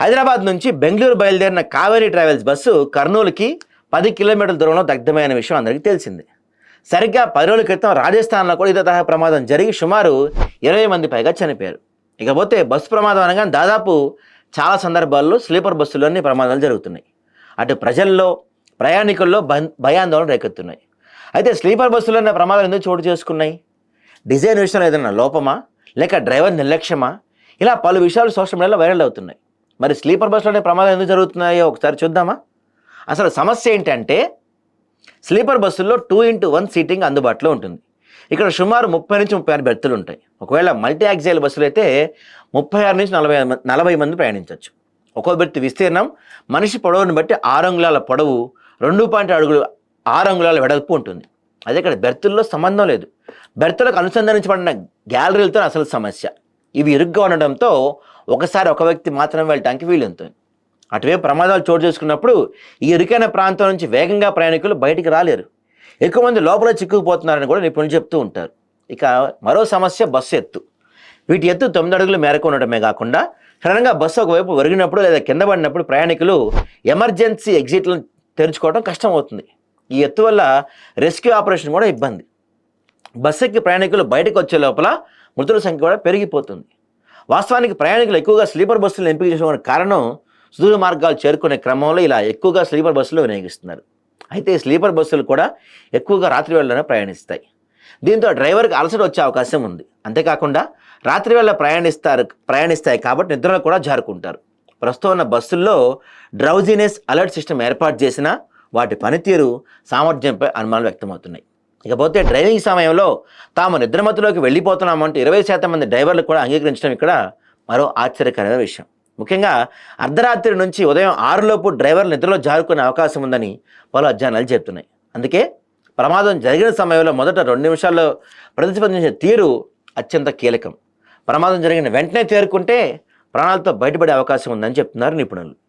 హైదరాబాద్ నుంచి బెంగళూరు బయలుదేరిన Kaveri travels bus కర్నూలుకి పది కిలోమీటర్ల దూరంలో దగ్ధమైన విషయం అందరికీ తెలిసింది. సరిగ్గా పది రోజుల క్రితం రాజస్థాన్లో కూడా ఇదే తరహా ప్రమాదం జరిగి సుమారు ఇరవై మంది పైగా చనిపోయారు. ఇకపోతే బస్సు ప్రమాదం అనగా దాదాపు చాలా సందర్భాల్లో స్లీపర్ బస్సులోనే ప్రమాదాలు జరుగుతున్నాయి. అటు ప్రజల్లో ప్రయాణికుల్లో భయాందోళన రేకెత్తున్నాయి. అయితే స్లీపర్ బస్సులోనే ప్రమాదాలు ఎందుకు చోటు చేసుకున్నాయి? డిజైన్ విషయంలో ఏదైనా లోపమా? లేక డ్రైవర్ నిర్లక్ష్యమా? ఇలా పలు విషయాలు సోషల్ మీడియాలో వైరల్ అవుతున్నాయి. మరి స్లీపర్ బస్సులోనే ప్రమాదాలు ఎందుకు జరుగుతున్నాయో ఒకసారి చూద్దామా? అసలు సమస్య ఏంటంటే స్లీపర్ బస్సుల్లో టూ ఇంటూ వన్ సీటింగ్ అందుబాటులో ఉంటుంది. ఇక్కడ సుమారు ముప్పై నుంచి ముప్పై ఆరు బెర్తులు ఉంటాయి. ఒకవేళ మల్టీ యాక్సియల్ బస్సులు అయితే ముప్పై ఆరు నుంచి నలభై నలభై మంది ప్రయాణించవచ్చు ఒక్కో బెర్త్ విస్తీర్ణం మనిషి పొడవుని బట్టి ఆరు అంగుళాల పొడవు రెండు పాయింట్ అడుగులు ఆరు అంగుళాల వెడల్పు ఉంటుంది. అదే ఇక్కడ బెర్తుల్లో సంబంధం లేదు. బెర్తులకు అనుసంధానించబడిన గ్యాలరీలతో అసలు సమస్య. ఇవి ఇరుగ్గా ఉండడంతో ఒకసారి ఒక వ్యక్తి మాత్రమే వెళ్ళటానికి వీలుంటుంది అటువైపు ప్రమాదాలు చోటు చేసుకున్నప్పుడు ఈ ఇరుకైన ప్రాంతం నుంచి వేగంగా ప్రయాణికులు బయటికి రాలేరు. ఎక్కువ మంది లోపల చిక్కుకుపోతున్నారని కూడా నిపుణులు చెప్తూ ఉంటారు. ఇక మరో సమస్య బస్సు ఎత్తు. వీటి ఎత్తు తొమ్మిది అడుగులు మేరకు ఉండటమే కాకుండా సడన్గా బస్సు ఒకవైపు ఒరిగినప్పుడు లేదా కింద పడినప్పుడు ప్రయాణికులు ఎమర్జెన్సీ ఎగ్జిట్లను తెరుచుకోవడం కష్టం అవుతుంది ఈ ఎత్తు వల్ల రెస్క్యూ ఆపరేషన్ కూడా ఇబ్బంది. బస్సు ఎక్కి ప్రయాణికులు బయటకు వచ్చే లోపల మృతుల సంఖ్య కూడా పెరిగిపోతుంది. వాస్తవానికి ప్రయాణికులు ఎక్కువగా స్లీపర్ బస్సులను ఎంపిక చేసుకోవడానికి కారణం సుదూర మార్గాలు చేరుకునే క్రమంలో ఇలా ఎక్కువగా స్లీపర్ బస్సులు వినియోగిస్తున్నారు. అయితే ఈ స్లీపర్ బస్సులు కూడా ఎక్కువగా రాత్రి వేళలోనే ప్రయాణిస్తాయి. దీంతో డ్రైవర్కి అలసట వచ్చే అవకాశం ఉంది. అంతేకాకుండా రాత్రి వేళ ప్రయాణిస్తారు ప్రయాణిస్తాయి కాబట్టి నిద్రలో కూడా జారుకుంటారు. ప్రస్తుతం ఉన్న బస్సుల్లో డ్రౌజీనెస్ అలర్ట్ సిస్టమ్ ఏర్పాటు చేసిన వాటి పనితీరు సామర్థ్యంపై అనుమానాలు వ్యక్తమవుతున్నాయి. ఇకపోతే డ్రైవింగ్ సమయంలో తాము నిద్రమత్తులోకి వెళ్ళిపోతున్నామంటూ ఇరవై శాతం మంది డ్రైవర్లు కూడా అంగీకరించడం ఇక్కడ మరో ఆశ్చర్యకరమైన విషయం. ముఖ్యంగా అర్ధరాత్రి నుంచి ఉదయం ఆరులోపు డ్రైవర్లు నిద్రలో జారుకునే అవకాశం ఉందని పలు అధ్యయనాలు చెప్తున్నాయి. అందుకే ప్రమాదం జరిగిన సమయంలో మొదట రెండు నిమిషాల్లో ప్రతిస్పందించే తీరు అత్యంత కీలకం. ప్రమాదం జరిగిన వెంటనే తేరుకుంటే ప్రాణాలతో బయటపడే అవకాశం ఉందని చెప్తున్నారు నిపుణులు.